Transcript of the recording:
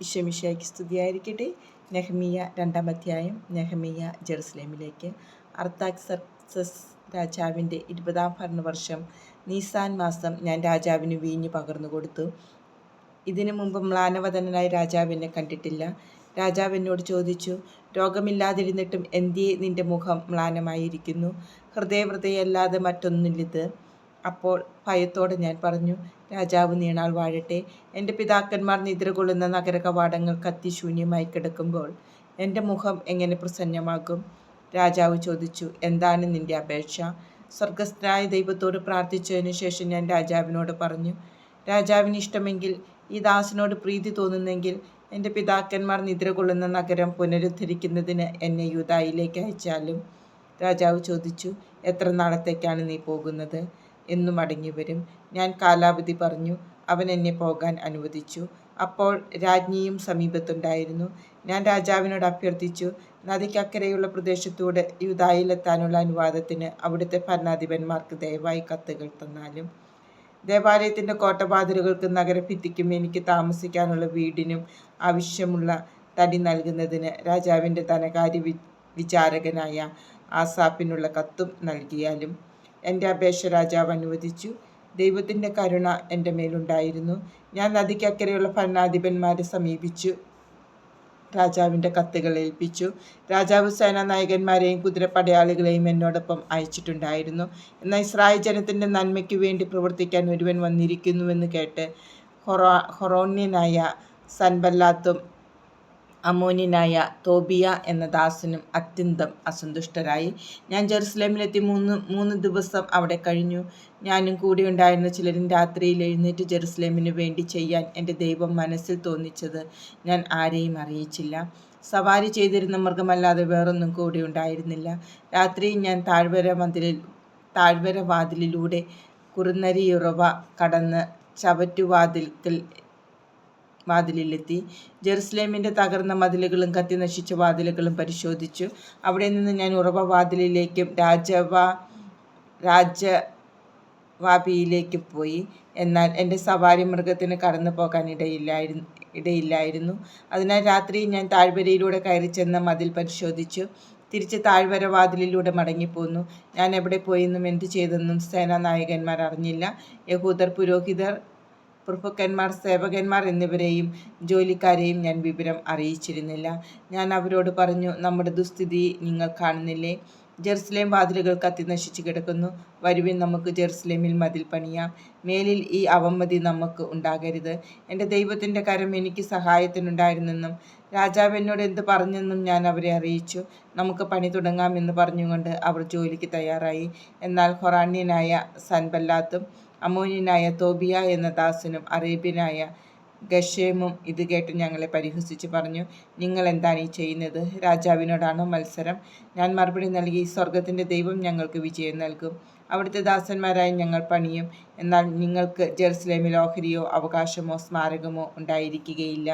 ഇഷമിഷയ്ക്ക് സ്തുതിയായിരിക്കട്ടെ. നെഹമിയ രണ്ടാം അധ്യായം നെഹമിയ ജെറുസലേമിലേക്ക്. അർത്താക്സർസസ് രാജാവിന്റെ ഇരുപതാം ഭരണവർഷം നീസാൻ മാസം ഞാൻ രാജാവിന് വീഞ്ഞു പകർന്നു കൊടുത്തു. ഇതിനു മുമ്പ് മ്ലാനവദനായ രാജാവിനെ കണ്ടിട്ടില്ല. രാജാവ് എന്നോട് ചോദിച്ചു രോഗമില്ലാതിരുന്നിട്ടും എന്തിയെ നിന്റെ മുഖം മ്ലാനമായിരിക്കുന്നു? ഹൃദയവൃതയല്ലാതെ മറ്റൊന്നില്ലിത് അപ്പോൾ ഭയത്തോടെ ഞാൻ പറഞ്ഞു രാജാവ് നീണാൾ വാഴട്ടെ. എന്റെ പിതാക്കന്മാർ നിദ്ര കൊള്ളുന്ന നഗര കവാടങ്ങൾ കത്തി ശൂന്യമായി കിടക്കുമ്പോൾ എന്റെ മുഖം എങ്ങനെ പ്രസന്നമാകും? രാജാവ് ചോദിച്ചു എന്താണ് നിന്റെ അപേക്ഷ? സ്വർഗസ്ഥനായ ദൈവത്തോട് പ്രാർത്ഥിച്ചതിനു ശേഷം ഞാൻ രാജാവിനോട് പറഞ്ഞു രാജാവിന് ഇഷ്ടമെങ്കിൽ ഈ ദാസിനോട് പ്രീതി തോന്നുന്നെങ്കിൽ എന്റെ പിതാക്കന്മാർ നിദ്ര കൊള്ളുന്ന നഗരം പുനരുദ്ധരിക്കുന്നതിന് എന്നെ യൂതായിലേക്ക് അയച്ചാലും. രാജാവ് ചോദിച്ചു എത്ര നാളത്തേക്കാണ് നീ പോകുന്നത്? എന്നു മടങ്ങി വരും. ഞാൻ കാലാവധി പറഞ്ഞു. അവൻ എന്നെ പോകാൻ അനുവദിച്ചു. അപ്പോൾ രാജ്ഞിയും സമീപത്തുണ്ടായിരുന്നു. ഞാൻ രാജാവിനോട് അഭ്യർത്ഥിച്ചു. നദിക്കക്കരയുള്ള പ്രദേശത്തൂടെ യുദായിലെത്താനുള്ള അനുവാദത്തിന് അവിടുത്തെ ഭരണാധിപന്മാർക്ക് ദയവായി കത്തുകൾ തന്നാലും. ദേവാലയത്തിന്റെ കോട്ടവാതിലുകൾക്കും നഗരഭിത്തിക്കും എനിക്ക് താമസിക്കാനുള്ള വീടിനും ആവശ്യമുള്ള തടി നൽകുന്നതിന് രാജാവിന്റെ ധനകാര്യ വിചാരകനായ ആസാപ്പിനുള്ള കത്തും നൽകിയാലും എന്റെ അപേക്ഷ രാജാവ് അനുവദിച്ചു. ദൈവത്തിന്റെ കരുണ എന്റെ മേലുണ്ടായിരുന്നു. ഞാൻ നദിക്കക്കരെയുള്ള ഭരണാധിപന്മാരെ സമീപിച്ചു. രാജാവിന്റെ കത്തുകൾ ഏൽപ്പിച്ചു. രാജാവ് സേനാനായകന്മാരെയും കുതിരപ്പടയാളികളെയും എന്നോടൊപ്പം അയച്ചിട്ടുണ്ടായിരുന്നു. എന്നാൽ ഇസ്രായേൽ ജനത്തിന്റെ നന്മയ്ക്ക് വേണ്ടി പ്രവർത്തിക്കാൻ ഒരുവൻ വന്നിരിക്കുന്നുവെന്ന് കേട്ട് ഹൊറോ ഹൊറോണ്യനായ സൻബല്ലാത്തും അമോന്യനായ തോബിയ എന്ന ദാസനും അത്യന്തം അസന്തുഷ്ടരായി. ഞാൻ ജെറുസലേമിലെത്തി മൂന്ന് മൂന്ന് ദിവസം അവിടെ കഴിഞ്ഞു. ഞാനും കൂടി ഉണ്ടായിരുന്ന ചിലരും രാത്രിയിൽ എഴുന്നേറ്റ് ജെറുസലേമിന് വേണ്ടി ചെയ്യാൻ എന്റെ ദൈവം മനസ്സിൽ തോന്നിച്ചത് ഞാൻ ആരെയും അറിയിച്ചില്ല. സവാരി ചെയ്തിരുന്ന മൃഗമല്ലാതെ വേറൊന്നും കൂടി ഉണ്ടായിരുന്നില്ല. രാത്രി ഞാൻ താഴ്വര മതിലിൽ താഴ്വര വാതിലിലൂടെ കുറുനരിയുറവ കടന്ന് ചവറ്റുവാതിൽക്കൽ വാതിലിലെത്തി. ജെറുസലേമിന്റെ തകർന്ന മതിലുകളും കത്തി നശിച്ച വാതിലുകളും പരിശോധിച്ചു. അവിടെ നിന്ന് ഞാൻ ഉറവ വാതിലിലേക്കും രാജവാ രാജവാപിയിലേക്ക് പോയി. എന്നാൽ എന്റെ സവാരി മൃഗത്തിന് കടന്നു പോകാൻ ഇടയില്ലായിരുന്നു ഇടയില്ലായിരുന്നു. അതിനാൽ രാത്രി ഞാൻ താഴ്വരയിലൂടെ കയറി ചെന്ന മതിൽ പരിശോധിച്ചു. തിരിച്ച് താഴ്വര വാതിലിലൂടെ മടങ്ങിപ്പോന്നു. ഞാൻ എവിടെ പോയെന്നും എന്തു ചെയ്തെന്നും സേനാനായകന്മാർ അറിഞ്ഞില്ല. യഹൂദർ പുരോഹിതർ പ്രഭുക്കന്മാർ സേവകന്മാർ എന്നിവരെയും ജോലിക്കാരെയും ഞാൻ വിവരം അറിയിച്ചിരുന്നില്ല. ഞാൻ അവരോട് പറഞ്ഞു നമ്മുടെ ദുസ്ഥിതി നിങ്ങൾ കാണുന്നില്ലേ? ജെറുസലേം വാതിലുകൾ കത്തി നശിച്ചു കിടക്കുന്നു. വരുവിൻ നമുക്ക് ജെറുസലേമിൽ മതിൽ പണിയാം. മേലിൽ ഈ അവമതി നമുക്ക് ഉണ്ടാകരുത്. എന്റെ ദൈവത്തിന്റെ കരം എനിക്ക് സഹായത്തിനുണ്ടായിരുന്നെന്നും രാജാവ് എന്നോട് എന്ത് പറഞ്ഞെന്നും ഞാൻ അവരെ അറിയിച്ചു. നമുക്ക് പണി തുടങ്ങാമെന്ന് പറഞ്ഞുകൊണ്ട് അവർ ജോലിക്ക് തയ്യാറായി. എന്നാൽ ഹൊറാണ്യനായ സൻബല്ലാത്തും അമോന്യനായ തോബിയ എന്ന ദാസനും അറേബ്യനായ ഗഷേമും ഇത് കേട്ട് ഞങ്ങളെ പരിഹസിച്ച് പറഞ്ഞു നിങ്ങൾ എന്താണ് ഈ ചെയ്യുന്നത്? രാജാവിനോടാണോ മത്സരം? ഞാൻ മറുപടി നൽകി സ്വർഗത്തിന്റെ ദൈവം ഞങ്ങൾക്ക് വിജയം നൽകും. അവിടുത്തെ ദാസന്മാരായി ഞങ്ങൾ പണിയും. എന്നാൽ നിങ്ങൾക്ക് ജെറുസലേമിൽ ഓഹരിയോ അവകാശമോ സ്മാരകമോ ഉണ്ടായിരിക്കുകയില്ല.